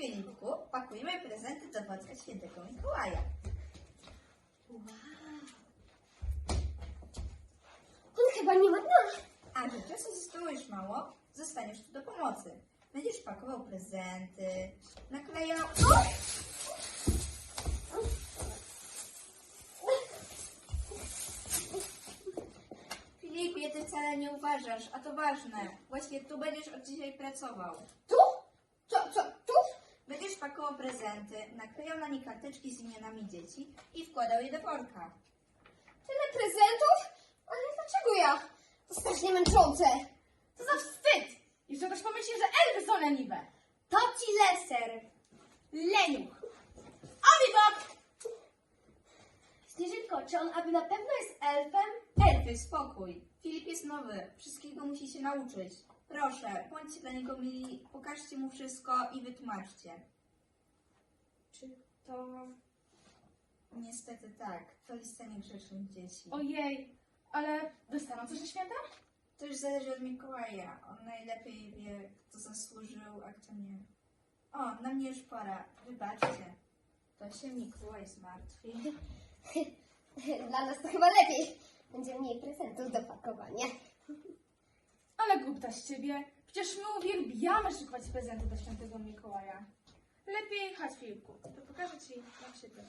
Filipku, pakujmy prezenty do wodka świętego Mikołaja. On chyba nie ma dna. A że czasu zostało już mało, zostaniesz tu do pomocy. Będziesz pakował prezenty, naklejał... O! Filipie, ty wcale nie uważasz, a to ważne. Właśnie tu będziesz od dzisiaj pracował. Tu? Co, co, tu? Będziesz pakował prezenty, naklejał na nie karteczki z imionami dzieci i wkładał je do worka. Tyle prezentów? Ale dlaczego ja? To strasznie męczące. Co za wstyd! Jeszcze ktoś pomyśli, że elfy są leniwe. To ci leser. Leniuch. Omibok! Śnieżynko, czy on aby na pewno jest elfem? Elfy, spokój. Filip jest nowy, wszystkiego musi się nauczyć. Proszę, bądźcie dla niego mili, pokażcie mu wszystko i wytłumaczcie. Czy to... Niestety tak, to lista niegrzecznych dzieci. Ojej, ale dostaną coś na święta? To już zależy od Mikołaja. On najlepiej wie, kto zasłużył, a kto nie. O, na mnie już pora. Wybaczcie. To się Mikołaj zmartwi. Dla nas to chyba lepiej. Będzie mniej prezentów do pakowania. Ale głupta z ciebie. Przecież my uwielbiamy szykować prezenty do świętego Mikołaja. Lepiej chodź Filipku, to pokażę ci jak się to.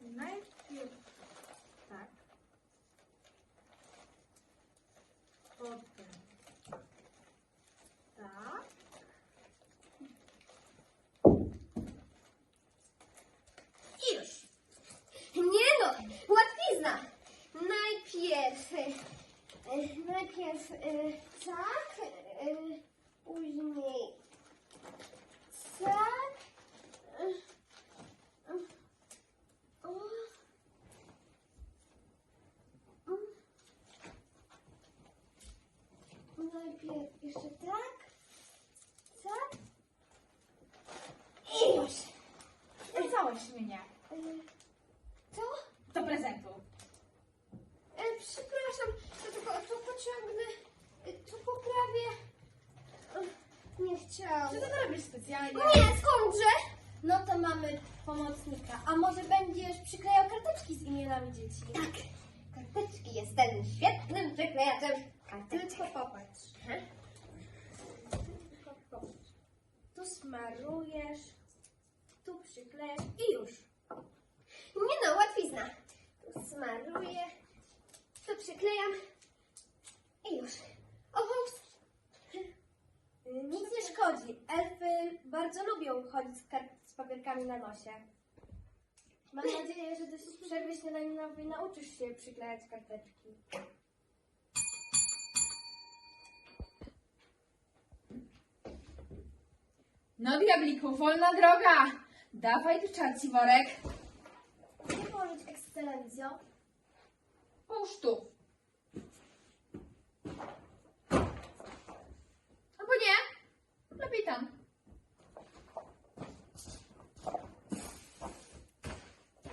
Najpierw tak. Potem tak. I już. Nie no, łatwizna. Najpierw... Najpierw e, tak, e, później tak. e, o. Mm. Najpierw jeszcze tak, tak i już. Zgadzałaś mnie. E, Co? Do prezentu. E, przepraszam, to tylko to pociągnę, e, tu poprawię. E, Nie chciałam. Co ty to robisz specjalnie? Nie, skądże? No to mamy pomocnika. A może będziesz przyklejał karteczki z imionami dzieci? Tak. Karteczki jestem świetnym przyklejaczem. Tylko popatrz. Tylko popatrz. Tu smarujesz, tu przyklejasz i już. Nie no, łatwizna. Tu smaruję, tu przyklejam i już. O, ups. Nic nie szkodzi. Elfy bardzo lubią chodzić z, z papierkami na nosie. Mam nadzieję, że do przerwy śniadaniowej nauczysz się przyklejać karteczki. No diabliku, wolna droga! Dawaj tu czarci worek. Gdzie położyć ekscelencjo? Połóż tu. Albo nie. Lepiej tam.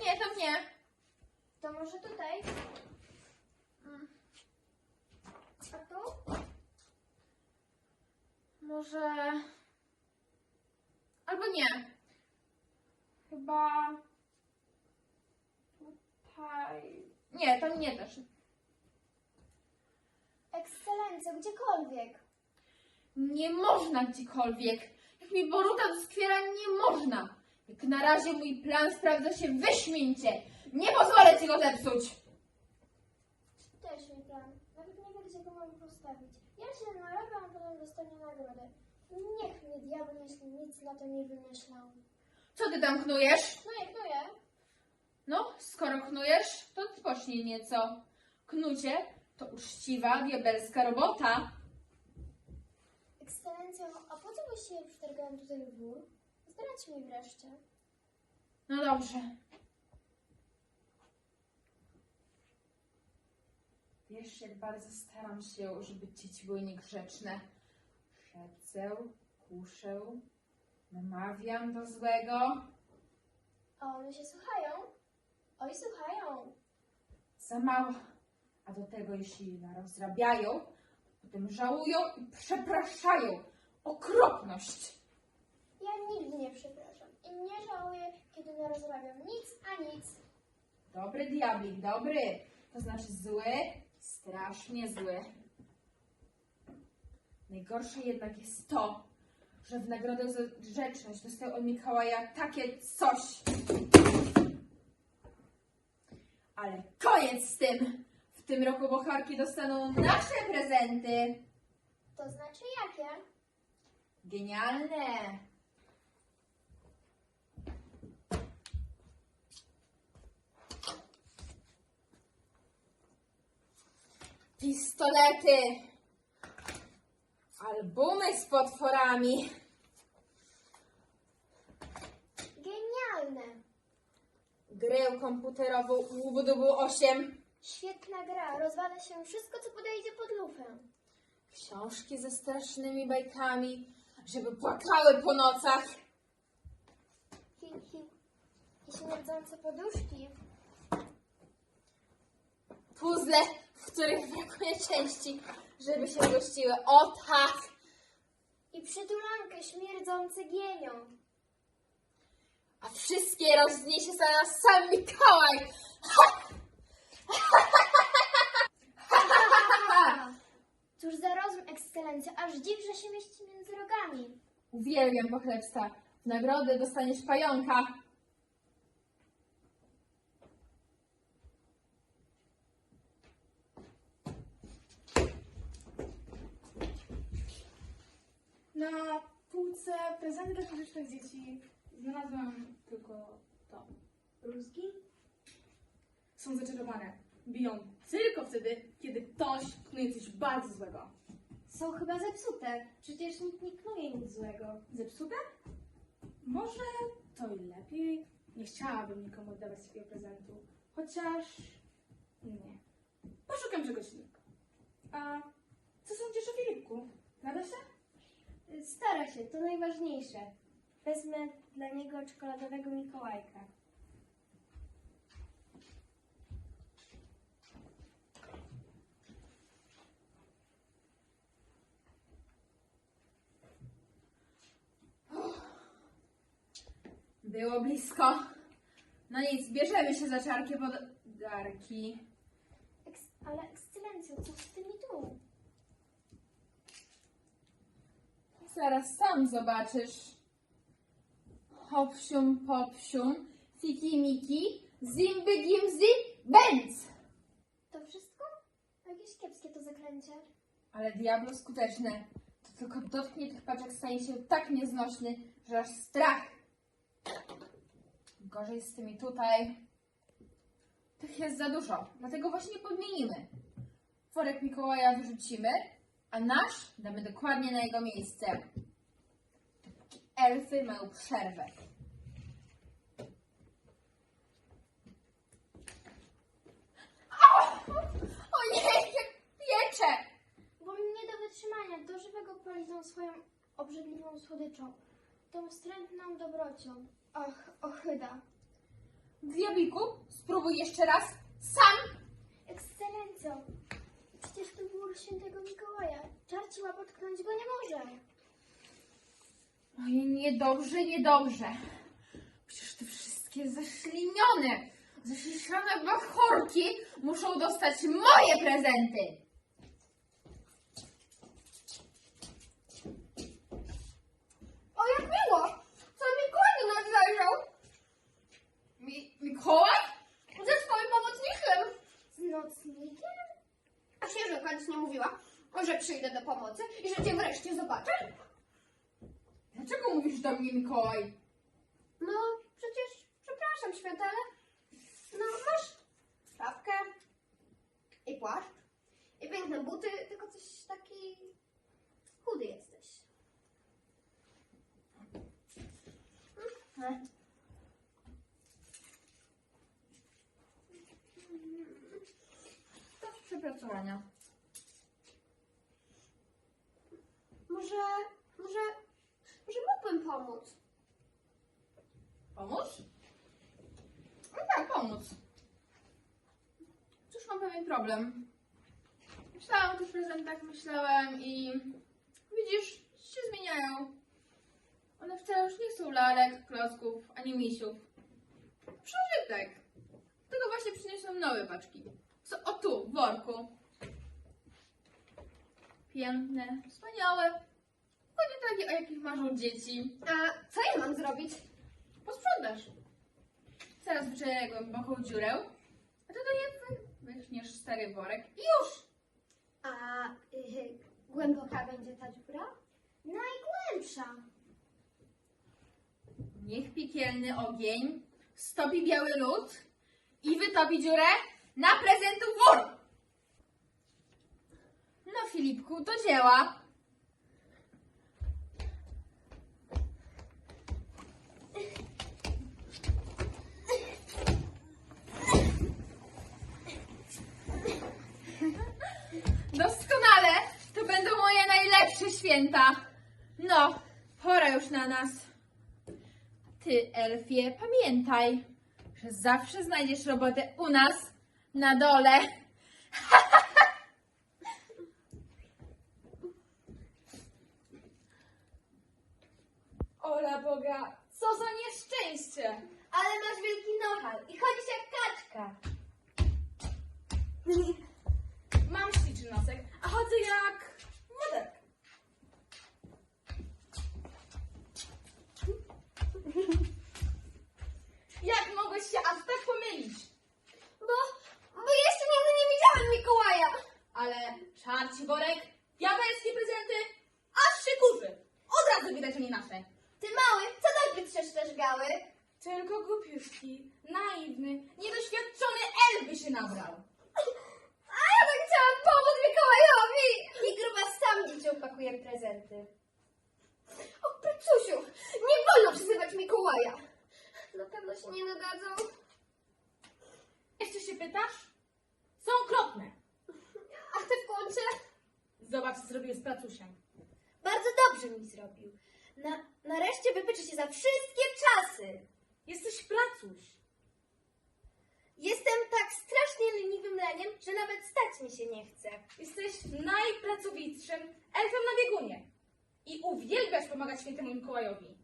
Nie, tam nie. To może tutaj? Mm. A tu? Może... Albo nie. Chyba... Tutaj... Nie, tam nie też. Ekscelencjo, gdziekolwiek. Nie można gdziekolwiek. Jak mi Boruta doskwiera, nie można. Jak na razie mój plan sprawdza się wyśmienicie. Nie pozwolę ci go zepsuć. Też mi plan. Nawet nie wiem, gdzie go mam postawić. Ja się narabiam, a potem dostanie nagrodę. Niech mnie diabeł, jeśli nic na to nie wymyślał. Co ty tam knujesz? No jak to ja? No, skoro knujesz, to odpocznij nieco. Knucie to uczciwa, diabelska robota. Ekscelencjo, a po co właściwie przytargałam tutaj wór? Zdradź mi wreszcie. No dobrze. Wiesz, jak bardzo staram się, żeby dzieci były niegrzeczne. Szepcę, kuszę, namawiam do złego. A one się słuchają? Oj, słuchają. Za mało. A do tego, jeśli narozrabiają, potem żałują i przepraszają. Okropność! Ja nigdy nie przepraszam i nie żałuję, kiedy nie rozmawiam nic a nic. Dobry diablik, dobry. To znaczy zły, strasznie zły. Najgorsze jednak jest to, że w nagrodę za grzeczność dostał od Mikołaja takie coś. Ale koniec z tym! W tym roku bocharki dostaną nasze prezenty. To znaczy jakie? Genialne! Pistolety! Albumy z potworami! Genialne! Grę komputerową Łubudubu 8. Świetna gra, rozwala się wszystko, co podejdzie pod lufę. Książki ze strasznymi bajkami, żeby płakały po nocach. Hi, hi. I śmierdzące poduszki. Puzzle, w których brakuje części, żeby się gościły. O tak! I przytulankę śmierdzące gienią. A wszystkie rozniesie za nas sam Mikołaj! Cóż za rozum, ekscelencjo, aż dziw, że się mieści między rogami. Uwielbiam pochlebstwa. W nagrodę dostaniesz pająka. Na półce prezenty dla pożycznych dzieci znalazłam tylko to. Rózgi są zaczarowane. Biją tylko wtedy, kiedy ktoś knuje coś bardzo złego. Są chyba zepsute. Przecież nikt nie knuje nic złego. Zepsute? Może to i lepiej. Nie chciałabym nikomu oddawać takiego prezentu. Chociaż... nie. Poszukam czegoś innego. A co sądzisz o Filipku? Nada się? Stara się, to najważniejsze. Wezmę dla niego czekoladowego Mikołajka. Było blisko. No nic, bierzemy się za czarkie podarki. Eks- ale ekscelencjo, co z tymi tu? Zaraz sam zobaczysz. Hopsium, popsium, fiki miki, zimby gimzy, bęc! To wszystko? Jakieś kiepskie to zaklęcie. Ale diablo skuteczne. To tylko dotknie tych paczek stanie się tak nieznośny, że aż strach. Gorzej z tymi tutaj. Tych jest za dużo, dlatego właśnie podmienimy. Worek Mikołaja wyrzucimy, a nasz damy dokładnie na jego miejsce. Elfy mają przerwę. O! O nie, jak piecze! Bo mi nie do wytrzymania, do żywego poliżą swoją obrzydliwą słodyczą. Tą wstrętną dobrocią. Och, ochyda. Diabliku, spróbuj jeszcze raz. Sam! Ekscelencjo, przecież to było świętego Mikołaja. Czarci łapotknąć go nie może. Oj, niedobrze, niedobrze. Przecież te wszystkie zeszlinione, zeszliszane bachorki muszą dostać moje prezenty. O, jak miło! Co Mikołaj do nas zajrzał? Mi Mikołaj? Ze swoim pomocnikiem. Z nocnikiem? A księżniczka nic nie mówiła, że przyjdę do pomocy i że cię wreszcie zobaczę? Dlaczego mówisz do mnie Mikołaj? No, przecież, przepraszam, święta, ale no masz szapkę i płaszcz i piękne buty, tylko coś taki chudy jesteś. E, To przepracowania. Może, może, może mógłbym pomóc? Pomóc? No tak, pomóc. Cóż, mam pewien problem. Myślałam o tych prezentach, myślałem i widzisz, się zmieniają. One wcale już nie są lalek, klocków, ani misiów. Przeżytek. Tego właśnie przyniosłem nowe paczki. Co o tu, w worku. Piękne, wspaniałe. Dokładnie takie, o jakich marzą dzieci. A co ja mam zrobić? Posprzątasz. Zaraz wyczerpię głęboką dziurę, a to do niej stary worek i już. A y, głęboka będzie ta dziura? Najgłębsza. Niech piekielny ogień stopi biały lód i wytopi dziurę na prezentu wór. No Filipku, do dzieła. Doskonale, to będą moje najlepsze święta. No, pora już na nas. Ty, Elfie, pamiętaj, że zawsze znajdziesz robotę u nas na dole. Ola Boga, co za nieszczęście! Ale masz wielki nohal i chodzisz jak kaczka. Mam śliczny nosek, a chodzę jak modek. Jak mogłeś się aż tak pomylić? Bo, bo jeszcze nigdy nie widziałem Mikołaja. Ale czarci worek, diabelskie prezenty, aż się kurzy. Od razu widać, że nie nasze. Ty mały, co tak wytrzesz też gały? Tylko głupiuszki, naiwny, niedoświadczony elf by się nabrał. A ja tak chciałam pomóc Mikołajowi. I gruba sam dzieciom pakuje prezenty. O, Prycusiu, nie wolno przyzywać Mikołaja. Na pewno się nie nadadzą. Jeszcze się pytasz? Są okropne. A ty w kącie? Zobacz, co zrobił z pracusiem. Bardzo dobrze mi zrobił. Na, nareszcie wypyczy się za wszystkie czasy. Jesteś pracuś. Jestem tak strasznie leniwym leniem, że nawet stać mi się nie chce. Jesteś najpracowitszym elfem na biegunie. I uwielbiasz pomagać świętemu Mikołajowi.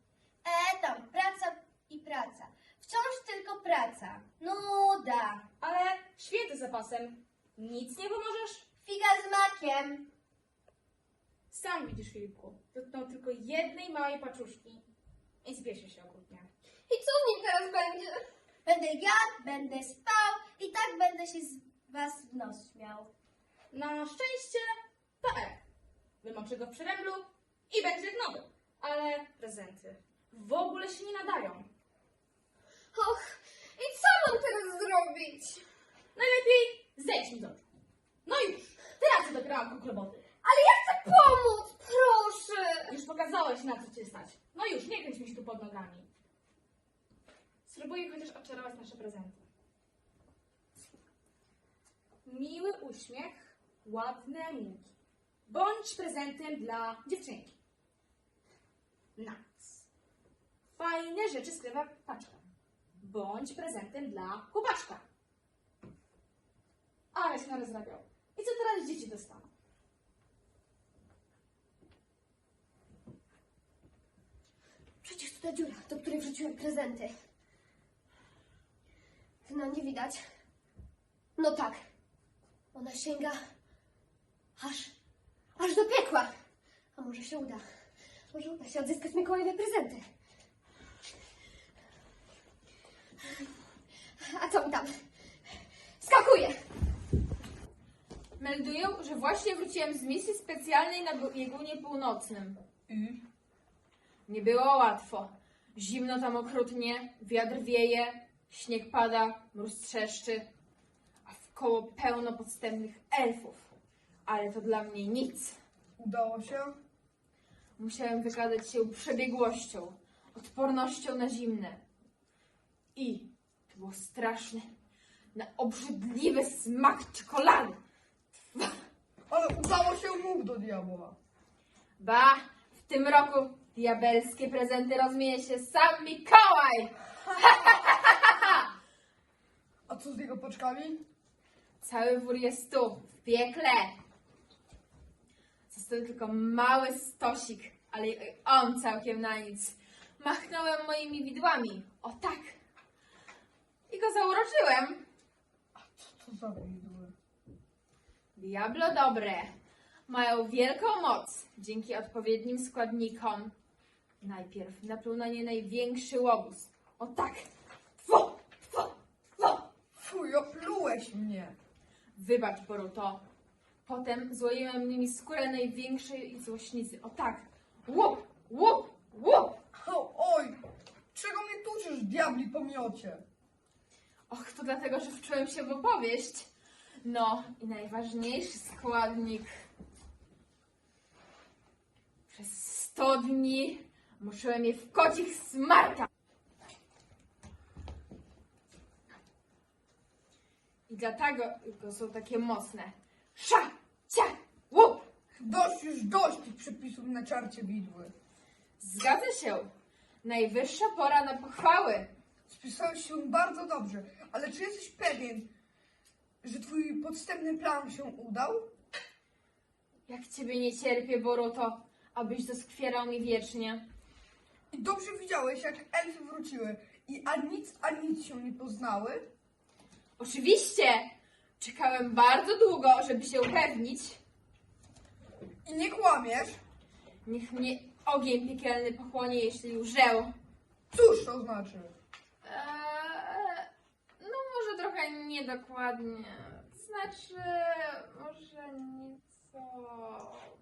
E, tam, praca i praca. Wciąż tylko praca. Nuda. Ale święty zapasem. Nic nie pomożesz? Figa z makiem. Sam widzisz, Filipku. Dotknął tylko jednej małej paczuszki. I zbiesie się okrutnie. I co z nim teraz będzie? Będę jadł, będę spał i tak będę się z was w nos śmiał. Na szczęście to. Wymoczy go w przyręblu i będzie jak nowy. Ale prezenty w ogóle się nie nadają. Och, i co mam teraz zrobić? Najlepiej zejdź mi z oczu. No już, teraz cię dograłam kruk roboty. Ale ja chcę pomóc, proszę. Już pokazałeś na co cię stać. No już, nie kręć mi się tu pod nogami. Spróbuję chociaż odczarować nasze prezenty. Miły uśmiech, ładne minki. Bądź prezentem dla dziewczynki. Nice. Fajne rzeczy sklepa paczka. Bądź prezentem dla chłopaczka. Ale się narozrabiał. I co teraz dzieci dostaną? Przecież to ta dziura, do której wrzuciłem prezenty. No nie widać. No tak. Ona sięga aż, aż do piekła. A może się uda. Może uda się odzyskać Mikołajowe prezenty. A co mi tam? Skakuję. Meldują, że właśnie wróciłem z misji specjalnej na biegunie północnym. I? Nie było łatwo. Zimno tam okrutnie, wiatr wieje, śnieg pada, mróz trzeszczy, a wkoło pełno podstępnych elfów. Ale to dla mnie nic. Udało się? Musiałem wykazać się przebiegłością, odpornością na zimne. I to było straszne, na obrzydliwy smak czekolady. Ale udało się mów do diabła. Ba, w tym roku diabelskie prezenty rozmieje się sam Mikołaj. A co z jego paczkami? Cały wór jest tu, w piekle. to tylko mały stosik, ale on całkiem na nic. Machnąłem moimi widłami, o tak. I go zauroczyłem. Co to za widły? Diablo dobre. Mają wielką moc dzięki odpowiednim składnikom. Najpierw napluł na nie największy łobuz. O tak. Fu, fu, fu. Fuj, oplułeś mnie. Wybacz, Boruto. Potem złoiłem nimi skórę największej złośnicy. O tak. Łup, łup, łup. O, oj, czego mnie tuczysz, diabli pomiocie? Och, to dlatego, że wczułem się w opowieść. No i najważniejszy składnik. Przez 100 dni musiałem je w kocich smarkać. I dlatego są takie mocne. Sza, cia, łup. Dość już dość tych przepisów na czarcie widły. Zgadza się. Najwyższa pora na pochwały. Spisałeś się bardzo dobrze, ale czy jesteś pewien, że twój podstępny plan się udał? Jak ciebie nie cierpię, Boruto, abyś doskwierał mi wiecznie. I dobrze widziałeś, jak elfy wróciły i a nic, a nic się nie poznały? Oczywiście! Czekałem bardzo długo, żeby się upewnić. I nie kłamiesz? Niech mnie ogień piekielny pochłonie, jeśli łżę. Cóż to znaczy? Eee, trochę niedokładnie. Znaczy, może nieco...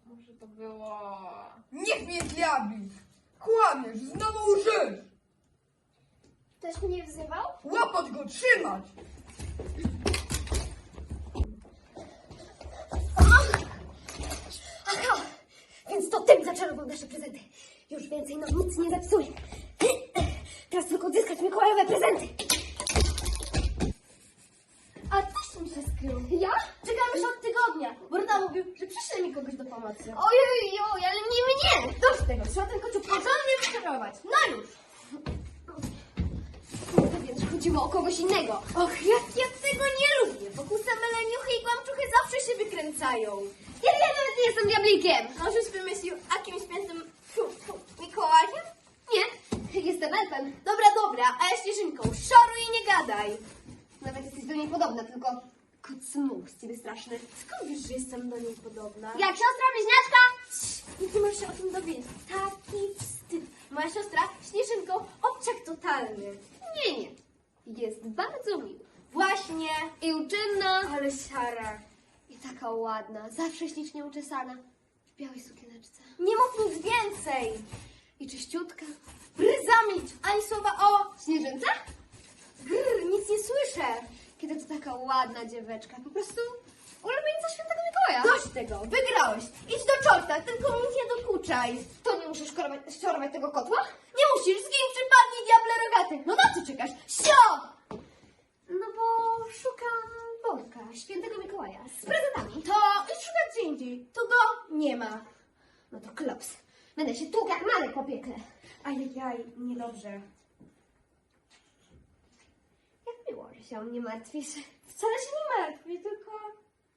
Może to było... Niech mnie diabli! Kłamiesz, znowu łżysz! Ktoś mnie wzywał? Łapać go, trzymać! Aha! Więc to tym zaczarował nasze prezenty. Już więcej nam nic nie zepsuje. Teraz tylko odzyskać Mikołajowe prezenty. A też mi się skrył. Ja? Czekam już od tygodnia. Borda mówił, że przyszle mi kogoś do pomocy. Ojej, oj, ale nie mnie. Dość tego, trzeba ten kociu porządnie wyczarować. No już. Więc chodziło o kogoś innego. Och, jak ja tego nie lubię. Wokół same leniuchy i kłamczuchy zawsze się wykręcają. Ja wiem, nawet nie jestem diablikiem. Możeś wymyślił jakimś świętym fu, fu, Mikołajem? Nie, jestem elfem. Dobra, dobra, a ja śnieżynką. Szoruj i nie gadaj. Nawet jesteś do niej podobna, tylko kot smug z ciebie straszny. Skąd wiesz, że jestem do niej podobna? Jak siostra bliźniaczka? Nikt nie może się o tym dowiedzieć. Taki wstyd. Moja siostra śnieżynką obciak totalny. Nie, nie. Jest bardzo miła. Właśnie. I uczynna. Ale siara. I taka ładna. Zawsze ślicznie uczesana. W białej sukieneczce. Nie mów nic więcej. I czyściutka. Bryzamić. Ani słowa o śnieżynce? Grr, nic nie słyszę. To taka ładna dzieweczka. Po prostu ulubienica świętego Mikołaja. Dość tego, wygrałeś. Idź do czorta, tylko mi nie dokuczaj. To nie szkorować, szorować tego kotła? Nie musisz, zgin przypadnij, diable rogaty. No na co czekasz? Sio! No bo szukam Bolka, świętego Mikołaja, z prezentami. To idź szukać gdzie indziej. Tu go nie ma. No to klops. Będę się tłukł jak Marek po piekle. Ajajaj, niedobrze. Jak miło, że się o mnie martwisz. Wcale się nie martwię, tylko...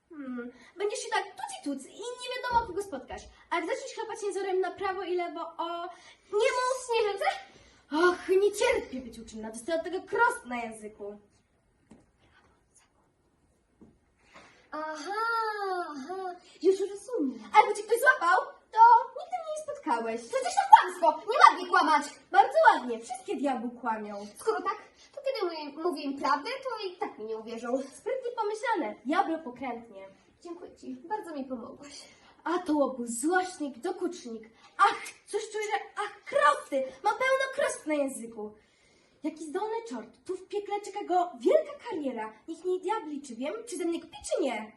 Hmm. Będziesz się tak tuci tuc i nie wiadomo kogo spotkasz. A zaczniesz chlapać jęzorem na prawo i lewo o... Nie mów śnieżynce? Och, nie cierpię być uczynna. Dostaję od tego krost na języku. Aha, aha, już rozumiem. Albo cię ktoś złapał, to nigdy mnie nie spotkałeś. Przecież to kłamstwo, nie ładnie kłamać. Bardzo ładnie, wszystkie diabły kłamią. Skoro tak, to kiedy mówię, mówię im prawdę, to i tak mi nie uwierzą. Sprytnie pomyślane, diablo pokrętnie. Dziękuję ci, bardzo mi pomogłaś. A to łobuz, złośnik, dokucznik. Ach, coś czuję, że... Ach, krosty! Mam pełno krost na języku. Jaki zdolny czort. Tu w piekle czeka go wielka kariera. Niech nie diabli, czy wiem, czy ze mnie kpi, czy nie.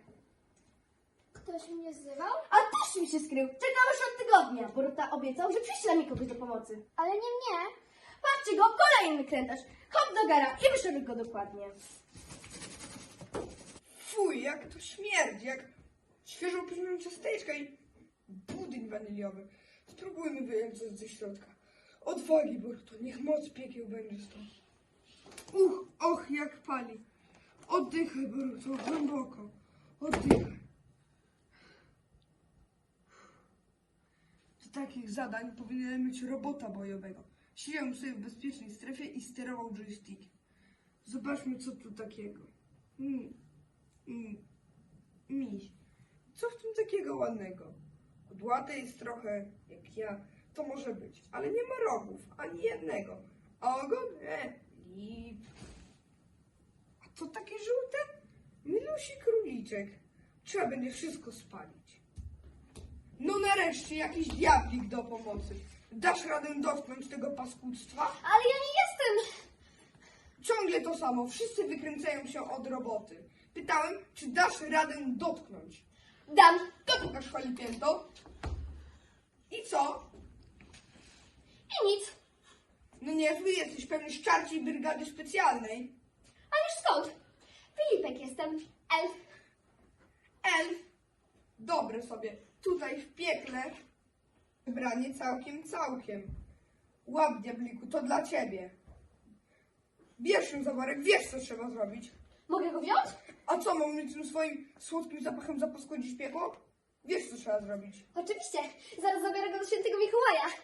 Ktoś mnie wzywał? A też mi się skrył. Czekam już od tygodnia. Boruta obiecał, że przyśle mi kogoś do pomocy. Ale nie mnie. Patrzcie go, kolejny krętarz. Hop do gara i wyszoruj go dokładnie. Fuj, jak to śmierdzi, jak świeżo upieczone ciasteczka i budyń waniliowy. Spróbujmy wyjąć coś ze środka. Odwagi, Boruto, niech moc piekieł będzie stąd. Uch, och, jak pali. Oddychaj, Boruto, głęboko. Oddychaj. Do takich zadań powinienem mieć robota bojowego. Siedział sobie w bezpiecznej strefie i sterował joystickiem. Zobaczmy, co tu takiego. Mm. Mm. Miś. Co w tym takiego ładnego? Kudłaty jest trochę, jak ja. To może być, ale nie ma rogów, ani jednego. A ogon? E, lip. A to takie żółte? Milusi króliczek. Trzeba będzie wszystko spalić. No nareszcie jakiś diablik do pomocy. Dasz radę dotknąć tego paskudztwa? Ale ja nie jestem. Ciągle to samo. Wszyscy wykręcają się od roboty. Pytałem, czy dasz radę dotknąć. Dam. To pokaż chwalipięto. I co? I nic. No niezły jesteś, pewnie z czarciej brygady specjalnej. Ależ skąd? Filipek jestem. Elf. Elf. Dobre sobie. Tutaj w piekle. Wybranie całkiem, całkiem. Łap, diabliku, to dla ciebie. Bierz się za worek, wiesz co trzeba zrobić. Mogę go wziąć? A co, mam mi tym swoim słodkim zapachem zapaskudzić piekło? Wiesz co trzeba zrobić. Oczywiście. Zaraz zabiorę go do świętego Mikołaja.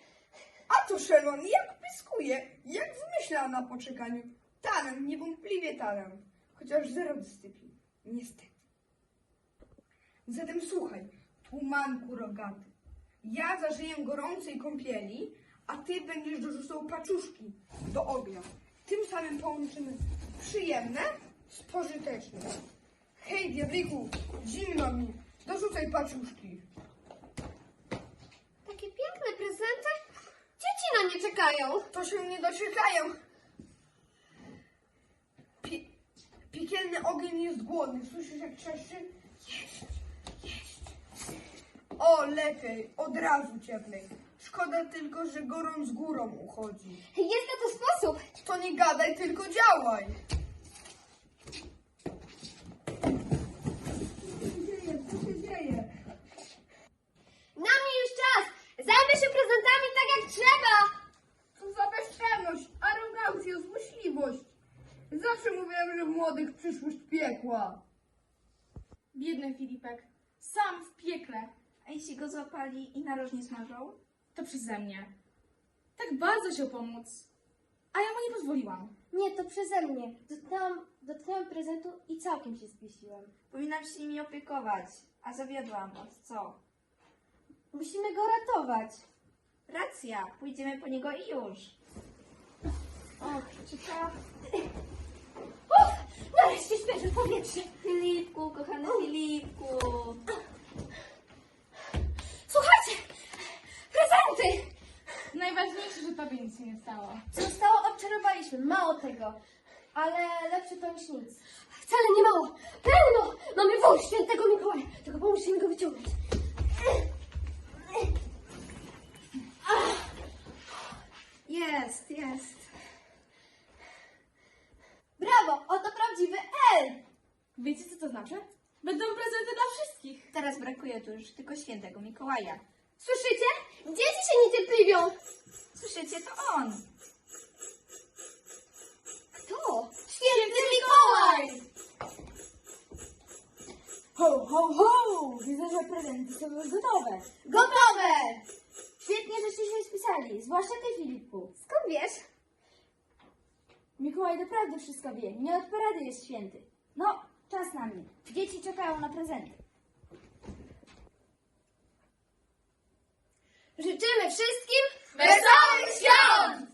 A to Szelon, jak pyskuje, jak zmyśla na poczekaniu. Talent, niewątpliwie talent. Chociaż zero dyscyplin. Niestety. Zatem słuchaj, tłumanku rogaty. Ja zażyję gorącej kąpieli, a ty będziesz dorzucał paczuszki do ognia. Tym samym połączymy przyjemne z pożytecznym. Hej, diabliku, zimno mi, dorzucaj paczuszki. Takie piękne prezenty. Dzieci na nie czekają. To się nie doczekają. Pie piekielny ogień jest głodny. Słyszysz jak trzeszczy? Jeść. O, lepiej, od razu cieplej. Szkoda tylko, że gorąc górą uchodzi. Jest na to sposób. To nie gadaj, tylko działaj. Co się dzieje? Co się dzieje? Na mnie już czas. Zajmę się prezentami tak jak trzeba. Co za bezczelność, arogancja, złośliwość. Zawsze mówiłem, że w młodych przyszłość piekła. Biedny Filipek. Sam w piekle. A jeśli go złapali i narożnie smażą? To przeze mnie. Tak bardzo chciał pomóc. A ja mu nie pozwoliłam. Nie, to przeze mnie. Dotknęłam, dotknęłam prezentu i całkiem się spiesiłam. Powinnam się nimi opiekować, a zawiodłam. Od co? Musimy go ratować. Racja, pójdziemy po niego i już. Och, czy to... Uff, nareszcie świeże powietrze. Filipku, kochany Filipku. Prezenty. Najważniejsze, że tobie nic się nie stało. Zostało odczarowaliśmy, mało tego. Ale lepsze to niż nic. Wcale nie mało. Pełno. Mamy wąż świętego Mikołaja. Tylko pomóżcie mi go wyciągnąć. Jest, jest. Brawo, oto prawdziwy elf! Wiecie, co to znaczy? Będą prezenty dla wszystkich. Teraz brakuje tu już tylko świętego Mikołaja. Słyszycie? Dzieci się niecierpliwią. Słyszycie, to on. Kto? Święty Mikołaj. Ho, ho, ho! Widzę, że prezenty są już gotowe. Gotowe. Świetnie, żeście się spisali, zwłaszcza ty, Filipku. Skąd wiesz? Mikołaj naprawdę wszystko wie, nie od parady jest święty. No, czas na mnie. Dzieci czekają na prezenty. Życzymy wszystkim wesołych świąt!